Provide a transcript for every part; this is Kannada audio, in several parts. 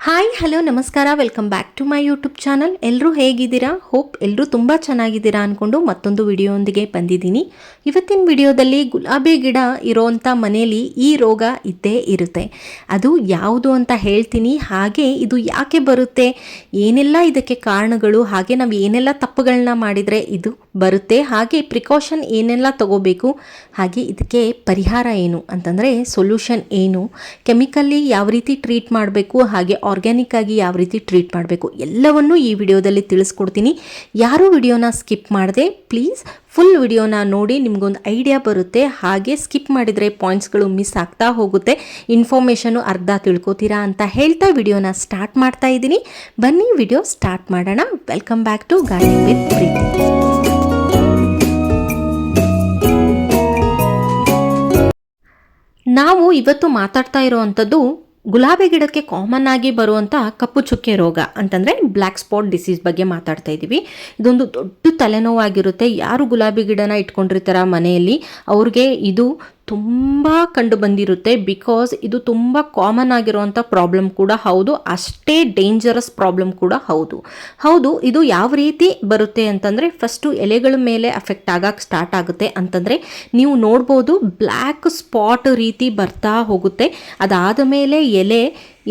ಹಾಯ್ ಹಲೋ ನಮಸ್ಕಾರ welcome back to my YouTube channel ಎಲ್ಲರೂ ಹೇಗಿದ್ದೀರಾ? ಹೋಪ್ ಎಲ್ಲರೂ ತುಂಬ ಚೆನ್ನಾಗಿದ್ದೀರಾ ಅಂದ್ಕೊಂಡು ಮತ್ತೊಂದು ವಿಡಿಯೋಂದಿಗೆ ಬಂದಿದ್ದೀನಿ. ಇವತ್ತಿನ ವಿಡಿಯೋದಲ್ಲಿ ಗುಲಾಬಿ ಗಿಡ ಇರೋವಂಥ ಮನೆಯಲ್ಲಿ ಈ ರೋಗ ಇದ್ದೇ ಇರುತ್ತೆ. ಅದು ಯಾವುದು ಅಂತ ಹೇಳ್ತೀನಿ. ಹಾಗೆ ಇದು ಯಾಕೆ ಬರುತ್ತೆ? ಏನೆಲ್ಲ ಇದಕ್ಕೆ ಕಾರಣಗಳು? ಹಾಗೆ ನಾವು ಏನೆಲ್ಲ ತಪ್ಪುಗಳನ್ನ ಮಾಡಿದರೆ ಇದು ಬರುತ್ತೆ? ಹಾಗೆ ಪ್ರಿಕಾಷನ್ ಏನೆಲ್ಲ ತಗೋಬೇಕು? ಹಾಗೆ ಇದಕ್ಕೆ ಪರಿಹಾರ ಏನು? ಅಂತಂದರೆ ಸೊಲ್ಯೂಷನ್ ಏನು? ಕೆಮಿಕಲ್ಲಿ ಯಾವ ರೀತಿ ಟ್ರೀಟ್ ಮಾಡಬೇಕು? ಹಾಗೆ ಆರ್ಗ್ಯಾನಿಕ್ ಆಗಿ ಯಾವ ರೀತಿ ಟ್ರೀಟ್ ಮಾಡಬೇಕು, ಎಲ್ಲವನ್ನೂ ಈ ವಿಡಿಯೋದಲ್ಲಿ ತಿಳಿಸ್ಕೊಡ್ತೀನಿ. ಯಾರು ವಿಡಿಯೋನ ಸ್ಕಿಪ್ ಮಾಡದೆ ಪ್ಲೀಸ್ ಫುಲ್ ವಿಡಿಯೋನ ನೋಡಿ ನಿಮಗೊಂದು ಐಡಿಯಾ ಬರುತ್ತೆ. ಹಾಗೆ ಸ್ಕಿಪ್ ಮಾಡಿದರೆ ಪಾಯಿಂಟ್ಸ್ಗಳು ಮಿಸ್ ಆಗ್ತಾ ಹೋಗುತ್ತೆ. ಇನ್ಫಾರ್ಮೇಷನು ಅರ್ಧ ತಿಳ್ಕೊತೀರಾ ಅಂತ ಹೇಳ್ತಾ ವಿಡಿಯೋನ ಸ್ಟಾರ್ಟ್ ಮಾಡ್ತಾ ಇದ್ದೀನಿ. ಬನ್ನಿ, ವಿಡಿಯೋ ಸ್ಟಾರ್ಟ್ ಮಾಡೋಣ. ವೆಲ್ಕಮ್ ಬ್ಯಾಕ್ ಟು ಗಾಡಿ ವಿತ್ ಪ್ರೀತಿ ನಾವು ಇವತ್ತು ಮಾತಾಡ್ತಾ ಇರೋವಂಥದ್ದು ಗುಲಾಬಿ ಗಿಡಕ್ಕೆ ಕಾಮನ್ ಆಗಿ ಬರುವಂಥ ಕಪ್ಪು ಚುಕ್ಕೆ ರೋಗ ಅಂತಂದರೆ ಬ್ಲ್ಯಾಕ್ ಸ್ಪಾಟ್ ಡಿಸೀಸ್ ಬಗ್ಗೆ ಮಾತಾಡ್ತಾ ಇದ್ದೀವಿ ಇದೊಂದು ದೊಡ್ಡ ತಲೆನೋವಾಗಿರುತ್ತೆ. ಯಾರು ಗುಲಾಬಿ ಗಿಡನ ಇಟ್ಕೊಂಡಿರ್ತಾರ ಮನೆಯಲ್ಲಿ, ಅವ್ರಿಗೆ ಇದು ತುಂಬ ಕಂಡು ಬಂದಿರುತ್ತೆ ಬಿಕಾಸ್ ಇದು ತುಂಬ ಕಾಮನ್ ಆಗಿರುವಂಥ ಪ್ರಾಬ್ಲಮ್ ಕೂಡ ಹೌದು, ಅಷ್ಟೇ ಡೇಂಜರಸ್ ಪ್ರಾಬ್ಲಮ್ ಕೂಡ ಹೌದು. ಹೌದು, ಇದು ಯಾವ ರೀತಿ ಬರುತ್ತೆ ಅಂತಂದರೆ ಫಸ್ಟು ಎಲೆಗಳ ಮೇಲೆ ಅಫೆಕ್ಟ್ ಆಗಕ್ಕೆ ಸ್ಟಾರ್ಟ್ ಆಗುತ್ತೆ ಅಂತಂದರೆ ನೀವು ನೋಡ್ಬೋದು ಬ್ಲ್ಯಾಕ್ ಸ್ಪಾಟ್ ರೀತಿ ಬರ್ತಾ ಹೋಗುತ್ತೆ. ಅದಾದ ಮೇಲೆ ಎಲೆ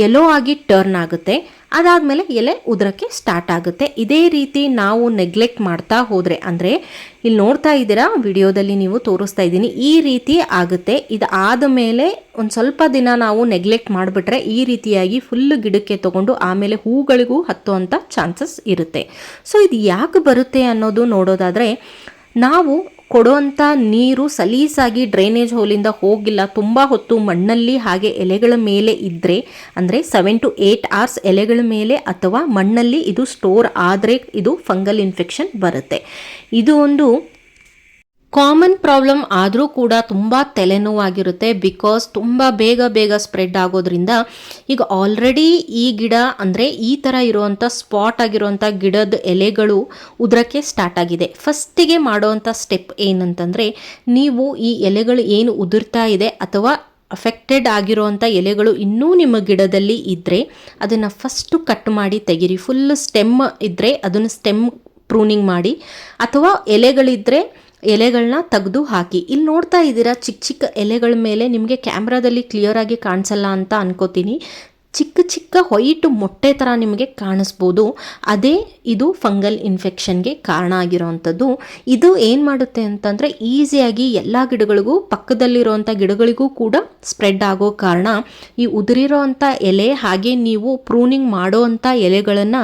ಯೆಲ್ಲೋ ಆಗಿ ಟರ್ನ್ ಆಗುತ್ತೆ. ಅದಾದಮೇಲೆ ಎಲೆ ಉದ್ರಕ್ಕೆ ಸ್ಟಾರ್ಟ್ ಆಗುತ್ತೆ. ಇದೇ ರೀತಿ ನಾವು ನೆಗ್ಲೆಕ್ಟ್ ಮಾಡ್ತಾ ಹೋದರೆ, ಅಂದರೆ ಇಲ್ಲಿ ನೋಡ್ತಾ ಇದ್ದೀರಾ, ವಿಡಿಯೋದಲ್ಲಿ ನೀವು ತೋರಿಸ್ತಾ ಇದ್ದೀನಿ, ಈ ರೀತಿ ಆಗುತ್ತೆ. ಇದಾದ ಮೇಲೆ ಒಂದು ಸ್ವಲ್ಪ ದಿನ ನಾವು ನೆಗ್ಲೆಕ್ಟ್ ಮಾಡಿಬಿಟ್ರೆ ಈ ರೀತಿಯಾಗಿ ಫುಲ್ ಗಿಡಕ್ಕೆ ತಗೊಂಡು ಆಮೇಲೆ ಹೂಗಳಿಗೂ ಹತ್ತುವಂಥ ಚಾನ್ಸಸ್ ಇರುತ್ತೆ. ಸೊ ಇದು ಯಾಕೆ ಬರುತ್ತೆ ಅನ್ನೋದು ನೋಡೋದಾದರೆ, ನಾವು ಕೊಡುವಂಥ ನೀರು ಸಲೀಸಾಗಿ ಡ್ರೈನೇಜ್ ಹೋಲಿಂದ ಹೋಗಿಲ್ಲ. ತುಂಬ ಹೊತ್ತು ಮಣ್ಣಲ್ಲಿ ಹಾಗೆ ಎಲೆಗಳ ಮೇಲೆ ಇದ್ದರೆ ಅಂದರೆ ಸೆವೆನ್ ಟು ಏಯ್ಟ್ ಅವರ್ಸ್ ಎಲೆಗಳ ಮೇಲೆ ಅಥವಾ ಮಣ್ಣಲ್ಲಿ ಇದು ಸ್ಟೋರ್ ಆದರೆ ಇದು ಫಂಗಲ್ ಇನ್ಫೆಕ್ಷನ್ ಬರುತ್ತೆ. ಇದು ಒಂದು ಕಾಮನ್ ಪ್ರಾಬ್ಲಮ್ ಆದರೂ ಕೂಡ ತುಂಬ ತಲೆನೋವಾಗಿರುತ್ತೆ ಬಿಕಾಸ್ ತುಂಬ ಬೇಗ ಬೇಗ ಸ್ಪ್ರೆಡ್ ಆಗೋದ್ರಿಂದ ಈಗ ಆಲ್ರೆಡಿ ಈ ಗಿಡ ಅಂದರೆ ಈ ಥರ ಇರುವಂಥ ಸ್ಪಾಟ್ ಆಗಿರುವಂಥ ಗಿಡದ ಎಲೆಗಳು ಉದ್ರಕ್ಕೆ ಸ್ಟಾರ್ಟ್ ಆಗಿದೆ. ಫಸ್ಟಿಗೆ ಮಾಡೋವಂಥ ಸ್ಟೆಪ್ ಏನಂತಂದರೆ ನೀವು ಈ ಎಲೆಗಳು ಏನು ಉದುರ್ತಾ ಇದೆ ಅಥವಾ ಅಫೆಕ್ಟೆಡ್ ಆಗಿರುವಂಥ ಎಲೆಗಳು ಇನ್ನೂ ನಿಮ್ಮ ಗಿಡದಲ್ಲಿ ಇದ್ದರೆ ಅದನ್ನು ಫಸ್ಟು ಕಟ್ ಮಾಡಿ ತೆಗೀರಿ. ಫುಲ್ ಸ್ಟೆಮ್ ಇದ್ದರೆ ಅದನ್ನು ಸ್ಟೆಮ್ ಪ್ರೂನಿಂಗ್ ಮಾಡಿ. ಅಥವಾ ಎಲೆಗಳಿದ್ದರೆ ಎಲೆಗಳನ್ನ ತೆಗೆದು ಹಾಕಿ. ಇಲ್ಲಿ ನೋಡ್ತಾ ಇದ್ದೀರಾ ಚಿಕ್ಕ ಚಿಕ್ಕ ಎಲೆಗಳ ಮೇಲೆ ನಿಮಗೆ ಕ್ಯಾಮ್ರಾದಲ್ಲಿ ಕ್ಲಿಯರ್ ಆಗಿ ಕಾಣಿಸಲ್ಲ ಅಂತ ಅನ್ಕೋತೀನಿ. ಚಿಕ್ಕ ಚಿಕ್ಕ ವೈಟ್ ಮೊಟ್ಟೆ ಥರ ನಿಮಗೆ ಕಾಣಿಸ್ಬೋದು. ಅದೇ ಇದು ಫಂಗಲ್ ಇನ್ಫೆಕ್ಷನ್ಗೆ ಕಾರಣ ಆಗಿರೋವಂಥದ್ದು ಇದು ಏನು ಮಾಡುತ್ತೆ ಅಂತಂದರೆ ಈಸಿಯಾಗಿ ಎಲ್ಲ ಗಿಡಗಳಿಗೂ ಪಕ್ಕದಲ್ಲಿರುವಂಥ ಗಿಡಗಳಿಗೂ ಕೂಡ ಸ್ಪ್ರೆಡ್ ಆಗೋ ಕಾರಣ. ಈ ಉದುರಿರೋವಂಥ ಎಲೆ ಹಾಗೆ ನೀವು ಪ್ರೂನಿಂಗ್ ಮಾಡೋವಂಥ ಎಲೆಗಳನ್ನು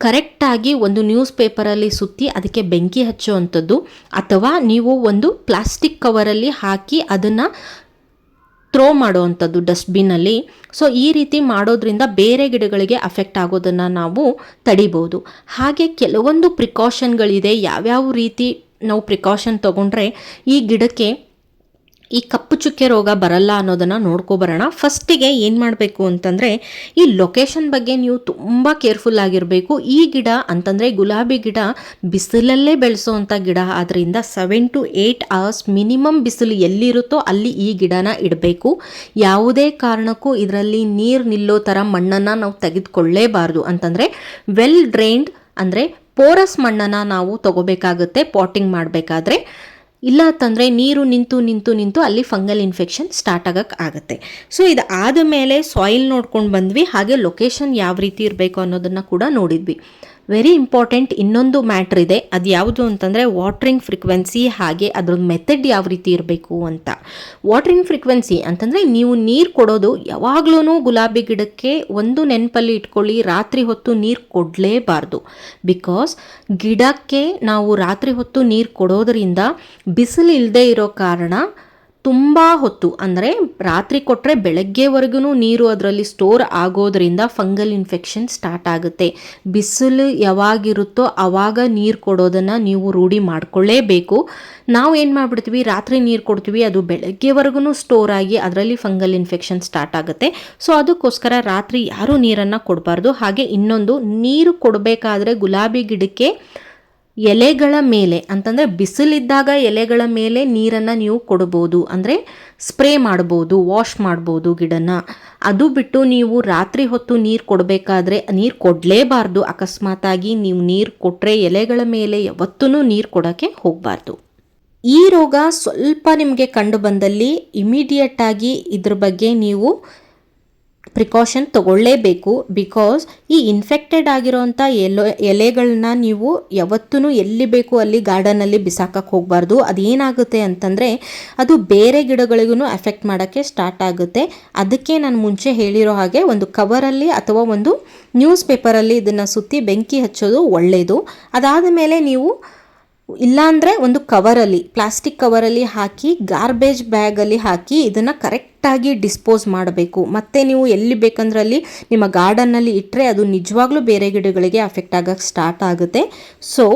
ಕರೆಕ್ಟಾಗಿ ಒಂದು ನ್ಯೂಸ್ ಪೇಪರಲ್ಲಿ ಸುತ್ತಿ ಅದಕ್ಕೆ ಬೆಂಕಿ ಹಚ್ಚುವಂಥದ್ದು, ಅಥವಾ ನೀವು ಒಂದು ಪ್ಲಾಸ್ಟಿಕ್ ಕವರಲ್ಲಿ ಹಾಕಿ ಅದನ್ನು ಥ್ರೋ ಮಾಡುವಂಥದ್ದು ಡಸ್ಟ್ಬಿನ್ನಲ್ಲಿ ಸೊ, ಈ ರೀತಿ ಮಾಡೋದ್ರಿಂದ ಬೇರೆ ಗಿಡಗಳಿಗೆ ಅಫೆಕ್ಟ್ ಆಗೋದನ್ನು ನಾವು ತಡಿಬೋದು. ಹಾಗೆ ಕೆಲವೊಂದು ಪ್ರಿಕಾಷನ್ಗಳಿದೆ. ಯಾವ್ಯಾವ ರೀತಿ ನಾವು ಪ್ರಿಕಾಷನ್ ತೊಗೊಂಡ್ರೆ ಈ ಗಿಡಕ್ಕೆ ಈ ಕಪ್ಪು ಚುಕ್ಕೆ ರೋಗ ಬರಲ್ಲ ಅನ್ನೋದನ್ನು ನೋಡ್ಕೊಬರೋಣ ಫಸ್ಟಿಗೆ ಏನು ಮಾಡಬೇಕು ಅಂತಂದರೆ, ಈ ಲೊಕೇಶನ್ ಬಗ್ಗೆ ನೀವು ತುಂಬ ಕೇರ್ಫುಲ್ ಆಗಿರಬೇಕು. ಈ ಗಿಡ ಅಂತಂದರೆ ಗುಲಾಬಿ ಗಿಡ ಬಿಸಿಲಲ್ಲೇ ಬೆಳೆಸೋವಂಥ ಗಿಡ. ಆದ್ದರಿಂದ seven to eight hours minimum ಬಿಸಿಲು ಎಲ್ಲಿರುತ್ತೋ ಅಲ್ಲಿ ಈ ಗಿಡನ ಇಡಬೇಕು. ಯಾವುದೇ ಕಾರಣಕ್ಕೂ ಇದರಲ್ಲಿ ನೀರು ನಿಲ್ಲೋ ಥರ ಮಣ್ಣನ್ನು ನಾವು ತೆಗೆದುಕೊಳ್ಳೇಬಾರ್ದು. ಅಂತಂದರೆ ವೆಲ್ ಡ್ರೈನ್ಡ್ ಅಂದರೆ ಪೋರಸ್ ಮಣ್ಣನ್ನು ನಾವು ತಗೋಬೇಕಾಗುತ್ತೆ ಪಾಟಿಂಗ್ ಮಾಡಬೇಕಾದ್ರೆ. ಇಲ್ಲ ಅಂತಂದರೆ ನೀರು ನಿಂತು ನಿಂತು ನಿಂತು ಅಲ್ಲಿ ಫಂಗಲ್ ಇನ್ಫೆಕ್ಷನ್ ಸ್ಟಾರ್ಟ್ ಆಗಕ್ಕೆ ಆಗುತ್ತೆ. ಸೊ ಇದು ಆದ ಮೇಲೆ ಸಾಯಿಲ್ ನೋಡ್ಕೊಂಡು ಬಂದ್ವಿ, ಹಾಗೆ ಲೊಕೇಶನ್ ಯಾವ ರೀತಿ ಇರಬೇಕು ಅನ್ನೋದನ್ನು ಕೂಡ ನೋಡಿದ್ವಿ. ವೆರಿ ಇಂಪಾರ್ಟೆಂಟ್ ಇನ್ನೊಂದು ಮ್ಯಾಟ್ರ್ ಇದೆ. ಅದು ಯಾವುದು ಅಂತಂದರೆ ವಾಟ್ರಿಂಗ್ ಫ್ರೀಕ್ವೆನ್ಸಿ ಹಾಗೆ ಅದ್ರ ಮೆಥಡ್ ಯಾವ ರೀತಿ ಇರಬೇಕು ಅಂತ. ವಾಟ್ರಿಂಗ್ ಫ್ರೀಕ್ವೆನ್ಸಿ ಅಂತಂದರೆ ನೀವು ನೀರು ಕೊಡೋದು ಯಾವಾಗಲೂ ಗುಲಾಬಿ ಗಿಡಕ್ಕೆ ಒಂದು ನೆನಪಲ್ಲಿ ಇಟ್ಕೊಳ್ಳಿ, ರಾತ್ರಿ ಹೊತ್ತು ನೀರು ಕೊಡಲೇಬಾರ್ದು. ಬಿಕಾಸ್ ಗಿಡಕ್ಕೆ ನಾವು ರಾತ್ರಿ ಹೊತ್ತು ನೀರು ಕೊಡೋದರಿಂದ ಬಿಸಿಲು ಇಲ್ಲದೆ ಇರೋ ಕಾರಣ ತುಂಬ ಹೊತ್ತು, ಅಂದರೆ ರಾತ್ರಿ ಕೊಟ್ಟರೆ ಬೆಳಗ್ಗೆವರೆಗೂ ನೀರು ಅದರಲ್ಲಿ ಸ್ಟೋರ್ ಆಗೋದ್ರಿಂದ ಫಂಗಲ್ ಇನ್ಫೆಕ್ಷನ್ ಸ್ಟಾರ್ಟ್ ಆಗುತ್ತೆ. ಬಿಸಿಲು ಯಾವಾಗಿರುತ್ತೋ ಆವಾಗ ನೀರು ಕೊಡೋದನ್ನು ನೀವು ರೂಢಿ ಮಾಡಿಕೊಳ್ಳೇಬೇಕು. ನಾವು ಏನು ಮಾಡಿಬಿಡ್ತೀವಿ? ರಾತ್ರಿ ನೀರು ಕೊಡ್ತೀವಿ, ಅದು ಬೆಳಗ್ಗೆವರೆಗೂ ಸ್ಟೋರ್ ಆಗಿ ಅದರಲ್ಲಿ ಫಂಗಲ್ ಇನ್ಫೆಕ್ಷನ್ ಸ್ಟಾರ್ಟ್ ಆಗುತ್ತೆ. ಸೊ ಅದಕ್ಕೋಸ್ಕರ ರಾತ್ರಿ ಯಾರೂ ನೀರನ್ನು ಕೊಡಬಾರ್ದು. ಹಾಗೆ ಇನ್ನೊಂದು, ನೀರು ಕೊಡಬೇಕಾದ್ರೆ ಗುಲಾಬಿ ಗಿಡಕ್ಕೆ ಎಲೆಗಳ ಮೇಲೆ, ಅಂತಂದರೆ ಬಿಸಿಲಿದ್ದಾಗ ಎಲೆಗಳ ಮೇಲೆ ನೀರನ್ನು ನೀವು ಕೊಡ್ಬೋದು, ಅಂದರೆ ಸ್ಪ್ರೇ ಮಾಡ್ಬೋದು, ವಾಶ್ ಮಾಡ್ಬೋದು ಗಿಡನ. ಅದು ಬಿಟ್ಟು ನೀವು ರಾತ್ರಿ ಹೊತ್ತು ನೀರು ಕೊಡಬೇಕಾದ್ರೆ ನೀರು ಕೊಡಲೇಬಾರ್ದು. ಅಕಸ್ಮಾತಾಗಿ ನೀವು ನೀರು ಕೊಟ್ಟರೆ ಎಲೆಗಳ ಮೇಲೆ ಯಾವತ್ತೂ ನೀರು ಕೊಡೋಕ್ಕೆ ಹೋಗಬಾರ್ದು. ಈ ರೋಗ ಸ್ವಲ್ಪ ನಿಮಗೆ ಕಂಡು ಬಂದಲ್ಲಿ ಇಮಿಡಿಯೇಟಾಗಿ ಇದ್ರ ಬಗ್ಗೆ ನೀವು ಪ್ರಿಕಾಷನ್ ತಗೊಳ್ಳೇಬೇಕು. ಬಿಕಾಸ್ ಈ ಇನ್ಫೆಕ್ಟೆಡ್ ಆಗಿರೋಂಥ ಎಲೆ, ಎಲೆಗಳನ್ನ ನೀವು ಯಾವತ್ತೂ ಎಲ್ಲಿ ಬೇಕು ಅಲ್ಲಿ ಗಾರ್ಡನಲ್ಲಿ ಬಿಸಾಕಕ್ಕೆ ಹೋಗಬಾರ್ದು. ಅದೇನಾಗುತ್ತೆ ಅಂತಂದರೆ ಅದು ಬೇರೆ ಗಿಡಗಳಿಗೂ ಎಫೆಕ್ಟ್ ಮಾಡೋಕ್ಕೆ ಸ್ಟಾರ್ಟ್ ಆಗುತ್ತೆ. ಅದಕ್ಕೆ ನಾನು ಮುಂಚೆ ಹೇಳಿರೋ ಹಾಗೆ ಒಂದು ಕವರಲ್ಲಿ ಅಥವಾ ಒಂದು ನ್ಯೂಸ್ ಪೇಪರಲ್ಲಿ ಇದನ್ನು ಸುತ್ತಿ ಬೆಂಕಿ ಹಚ್ಚೋದು ಒಳ್ಳೆಯದು ಅದಾದ ಮೇಲೆ ನೀವು ಇಲ್ಲಾಂದರೆ ಒಂದು ಕವರಲ್ಲಿ, ಪ್ಲಾಸ್ಟಿಕ್ ಕವರಲ್ಲಿ ಹಾಕಿ, ಗಾರ್ಬೇಜ್ ಬ್ಯಾಗಲ್ಲಿ ಹಾಕಿ ಇದನ್ನು ಕರೆಕ್ಟಾಗಿ ಡಿಸ್ಪೋಸ್ ಮಾಡಬೇಕು. ಮತ್ತು ನೀವು ಎಲ್ಲಿ ಬೇಕಂದ್ರೆ ಅಲ್ಲಿ ನಿಮ್ಮ ಗಾರ್ಡನ್ನಲ್ಲಿ ಇಟ್ಟರೆ ಅದು ನಿಜವಾಗ್ಲೂ ಬೇರೆ ಗಿಡಗಳಿಗೆ ಅಫೆಕ್ಟ್ ಆಗೋಕ್ಕೆ ಸ್ಟಾರ್ಟ್ ಆಗುತ್ತೆ. ಸೊ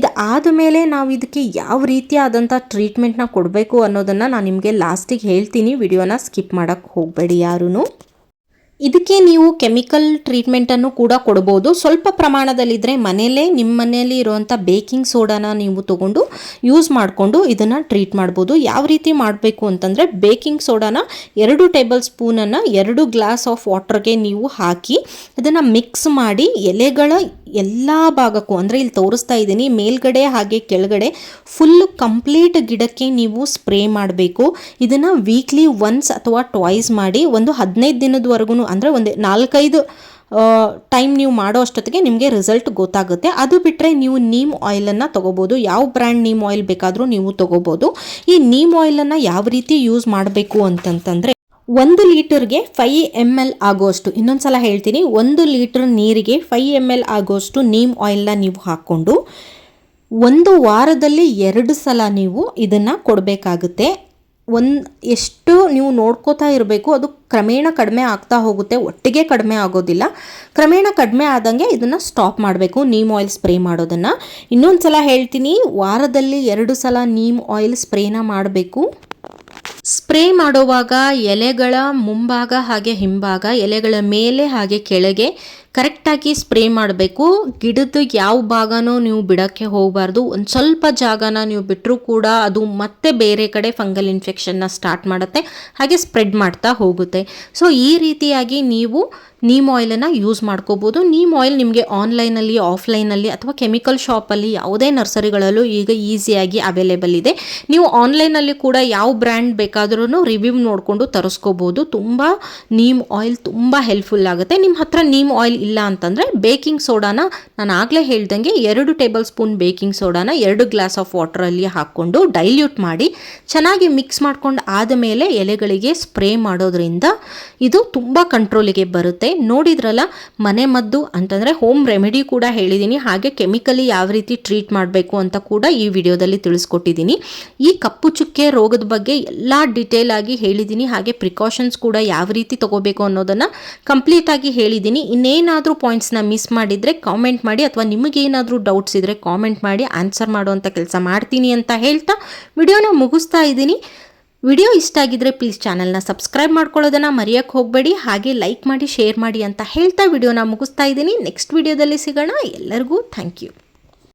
ಇದು ಆದಮೇಲೆ ನಾವು ಇದಕ್ಕೆ ಯಾವ ರೀತಿಯಾದಂಥ ಟ್ರೀಟ್ಮೆಂಟ್ನ ಕೊಡಬೇಕು ಅನ್ನೋದನ್ನು ನಾನು ನಿಮಗೆ ಲಾಸ್ಟಿಗೆ ಹೇಳ್ತೀನಿ. ವಿಡಿಯೋನ ಸ್ಕಿಪ್ ಮಾಡೋಕ್ಕೆ ಹೋಗಬೇಡಿ ಯಾರೂ ಇದಕ್ಕೆ ನೀವು ಕೆಮಿಕಲ್ ಟ್ರೀಟ್ಮೆಂಟನ್ನು ಕೂಡ ಕೊಡ್ಬೋದು. ಸ್ವಲ್ಪ ಪ್ರಮಾಣದಲ್ಲಿದ್ದರೆ ಮನೆಯಲ್ಲೇ, ನಿಮ್ಮ ಮನೆಯಲ್ಲಿ ಇರುವಂಥ ಬೇಕಿಂಗ್ ಸೋಡಾನ ನೀವು ತಗೊಂಡು ಯೂಸ್ ಮಾಡಿಕೊಂಡು ಇದನ್ನು ಟ್ರೀಟ್ ಮಾಡ್ಬೋದು. ಯಾವ ರೀತಿ ಮಾಡಬೇಕು ಅಂತಂದರೆ ಬೇಕಿಂಗ್ ಸೋಡಾನ ಎರಡು ಟೇಬಲ್ ಸ್ಪೂನನ್ನು ಎರಡು ಗ್ಲಾಸ್ ಆಫ್ ವಾಟರ್ಗೆ ನೀವು ಹಾಕಿ ಅದನ್ನು ಮಿಕ್ಸ್ ಮಾಡಿ ಎಲೆಗಳ ಎಲ್ಲ ಭಾಗಕ್ಕೂ, ಅಂದರೆ ಇಲ್ಲಿ ತೋರಿಸ್ತಾ ಇದ್ದೀನಿ, ಮೇಲ್ಗಡೆ ಹಾಗೆ ಕೆಳಗಡೆ ಫುಲ್ ಕಂಪ್ಲೀಟ್ ಗಿಡಕ್ಕೆ ನೀವು ಸ್ಪ್ರೇ ಮಾಡಬೇಕು. ಇದನ್ನು ವೀಕ್ಲಿ ಒನ್ಸ್ ಅಥವಾ ಟ್ವಾಯ್ಸ್ ಮಾಡಿ ಒಂದು ಹದಿನೈದು ದಿನದವರೆಗೂ ಅಂದರೆ ಒಂದು ನಾಲ್ಕೈದು ಟೈಮ್ ನೀವು ಮಾಡೋ ಅಷ್ಟೊತ್ತಿಗೆ ನಿಮಗೆ ರಿಸಲ್ಟ್ ಗೊತ್ತಾಗುತ್ತೆ. ಅದು ಬಿಟ್ಟರೆ ನೀವು ನೀಮ್ ಆಯಿಲನ್ನು ತೊಗೋಬೋದು. ಯಾವ ಬ್ರ್ಯಾಂಡ್ ನೀಮ್ ಆಯಿಲ್ ಬೇಕಾದರೂ ನೀವು ತೊಗೋಬೋದು. ಈ ನೀಮ್ ಆಯಿಲನ್ನು ಯಾವ ರೀತಿ ಯೂಸ್ ಮಾಡಬೇಕು ಅಂತಂತಂದರೆ ಒಂದು ಲೀಟರ್ಗೆ ಫೈ ಎಂ ಎಲ್ ಆಗೋಷ್ಟು ಇನ್ನೊಂದು ಸಲ ಹೇಳ್ತೀನಿ, ಒಂದು ಲೀಟರ್ ನೀರಿಗೆ ಫೈ ಎಂ ಎಲ್ ಆಗೋಷ್ಟು ನೀಮ್ ಆಯಿಲ್ನ ನೀವು ಹಾಕ್ಕೊಂಡು, ಒಂದು ವಾರದಲ್ಲಿ ಎರಡು ಸಲ ನೀವು ಇದನ್ನು ಕೊಡಬೇಕಾಗುತ್ತೆ. ಒಂದು, ಎಷ್ಟು ನೀವು ನೋಡ್ಕೋತಾ ಇರಬೇಕು, ಅದು ಕ್ರಮೇಣ ಕಡಿಮೆ ಆಗ್ತಾ ಹೋಗುತ್ತೆ, ಒಟ್ಟಿಗೆ ಕಡಿಮೆ ಆಗೋದಿಲ್ಲ. ಕ್ರಮೇಣ ಕಡಿಮೆ ಆದಂಗೆ ಇದನ್ನು ಸ್ಟಾಪ್ ಮಾಡಬೇಕು, ನೀಮ್ ಆಯಿಲ್ ಸ್ಪ್ರೇ ಮಾಡೋದನ್ನು. ಇನ್ನೊಂದು ಸಲ ಹೇಳ್ತೀನಿ, ವಾರದಲ್ಲಿ ಎರಡು ಸಲ ನೀಮ್ ಆಯಿಲ್ ಸ್ಪ್ರೇನ ಮಾಡಬೇಕು. ಸ್ಪ್ರೇ ಮಾಡುವಾಗ ಎಲೆಗಳ ಮುಂಭಾಗ ಹಾಗೆ ಹಿಂಭಾಗ, ಎಲೆಗಳ ಮೇಲೆ ಹಾಗೆ ಕೆಳಗೆ ಕರೆಕ್ಟಾಗಿ ಸ್ಪ್ರೇ ಮಾಡಬೇಕು. ಗಿಡದ ಯಾವ ಭಾಗನೂ ನೀವು ಬಿಡೋಕ್ಕೆ ಹೋಗಬಾರ್ದು. ಒಂದು ಸ್ವಲ್ಪ ಜಾಗನ ನೀವು ಬಿಟ್ಟರೂ ಕೂಡ ಅದು ಮತ್ತೆ ಬೇರೆ ಕಡೆ ಫಂಗಲ್ ಇನ್ಫೆಕ್ಷನ್ನ ಸ್ಟಾರ್ಟ್ ಮಾಡುತ್ತೆ. ಹಾಗೆ ಸ್ಪ್ರೆಡ್ ಮಾಡ್ತಾ ಹೋಗುತ್ತೆ. ಸೊ ಈ ರೀತಿಯಾಗಿ ನೀವು ನೀಮ್ ಆಯಿಲನ್ನು ಯೂಸ್ ಮಾಡ್ಕೋಬೋದು. ನೀಮ್ ಆಯಿಲ್ ನಿಮಗೆ ಆನ್ಲೈನಲ್ಲಿ ಆಫ್ಲೈನಲ್ಲಿ ಅಥವಾ ಕೆಮಿಕಲ್ ಶಾಪಲ್ಲಿ ಯಾವುದೇ ನರ್ಸರಿಗಳಲ್ಲೂ ಈಗ ಈಸಿಯಾಗಿ ಅವೈಲೇಬಲ್ ಇದೆ. ನೀವು ಆನ್ಲೈನಲ್ಲಿ ಕೂಡ ಯಾವ ಬ್ರ್ಯಾಂಡ್ ಬೇಕಾದ್ರೂ ರಿವ್ಯೂ ನೋಡಿಕೊಂಡು ತರಿಸ್ಕೋಬೋದು. ತುಂಬ ನೀಮ್ ಆಯಿಲ್ ತುಂಬ ಹೆಲ್ಪ್ಫುಲ್ ಆಗುತ್ತೆ. ನಿಮ್ಮ ಹತ್ರ ನೀಮ್ ಆಯಿಲ್ ಇಲ್ಲ ಅಂತಂದರೆ ಬೇಕಿಂಗ್ ಸೋಡಾನ ನಾನು ಆಗಲೇ ಹೇಳ್ದಂಗೆ ಎರಡು ಟೇಬಲ್ ಸ್ಪೂನ್ ಬೇಕಿಂಗ್ ಸೋಡಾನ ಎರಡು ಗ್ಲಾಸ್ ಆಫ್ ವಾಟರಲ್ಲಿ ಹಾಕ್ಕೊಂಡು ಡೈಲ್ಯೂಟ್ ಮಾಡಿ ಚೆನ್ನಾಗಿ ಮಿಕ್ಸ್ ಮಾಡ್ಕೊಂಡು ಆದಮೇಲೆ ಎಲೆಗಳಿಗೆ ಸ್ಪ್ರೇ ಮಾಡೋದ್ರಿಂದ ಇದು ತುಂಬ ಕಂಟ್ರೋಲಿಗೆ ಬರುತ್ತೆ. ನೋಡಿದ್ರಲ್ಲ, ಮನೆ ಮದ್ದು ಅಂತಂದರೆ ಹೋಮ್ ರೆಮಿಡಿ ಕೂಡ ಹೇಳಿದ್ದೀನಿ ಹಾಗೆ ಕೆಮಿಕಲಿ ಯಾವ ರೀತಿ ಟ್ರೀಟ್ ಮಾಡಬೇಕು ಅಂತ ಕೂಡ ಈ ವಿಡಿಯೋದಲ್ಲಿ ತಿಳಿಸ್ಕೊಟ್ಟಿದ್ದೀನಿ ಈ ಕಪ್ಪು ಚುಕ್ಕೆ ರೋಗದ ಬಗ್ಗೆ ಎಲ್ಲ ಡಿಟೇಲ್ ಆಗಿ ಹೇಳಿದ್ದೀನಿ ಹಾಗೆ ಪ್ರಿಕಾಷನ್ಸ್ ಕೂಡ ಯಾವ ರೀತಿ ತಗೋಬೇಕು ಅನ್ನೋದನ್ನು ಕಂಪ್ಲೀಟ್ ಆಗಿ ಹೇಳಿದ್ದೀನಿ ಇನ್ನೇನಾದರೂ ಪಾಯಿಂಟ್ಸ್ನ ಮಿಸ್ ಮಾಡಿದರೆ ಕಾಮೆಂಟ್ ಮಾಡಿ ಅಥವಾ ನಿಮಗೇನಾದರೂ ಡೌಟ್ಸ್ ಇದ್ದರೆ ಕಾಮೆಂಟ್ ಮಾಡಿ ಆನ್ಸರ್ ಮಾಡುವಂಥ ಕೆಲಸ ಮಾಡ್ತೀನಿ ಅಂತ ಹೇಳ್ತಾ ವಿಡಿಯೋನ ಮುಗಿಸ್ತಾ ಇದ್ದೀನಿ. ವಿಡಿಯೋ ಇಷ್ಟ ಆಗಿದ್ರೆ ಪ್ಲೀಸ್ ಚಾನಲ್ನ ಸಬ್ಸ್ಕ್ರೈಬ್ ಮಾಡ್ಕೊಳ್ಳೋದನ್ನು ಮರೆಯೋಕ್ಕೆ ಹೋಗಬೇಡಿ. ಹಾಗೆ ಲೈಕ್ ಮಾಡಿ ಶೇರ್ ಮಾಡಿ ಅಂತ ಹೇಳ್ತಾ ವಿಡಿಯೋನ ಮುಗಿಸ್ತಾ ಇದ್ದೀನಿ. ನೆಕ್ಸ್ಟ್ ವಿಡಿಯೋದಲ್ಲಿ ಸಿಗೋಣ. ಎಲ್ಲರಿಗೂ ಥ್ಯಾಂಕ್ ಯು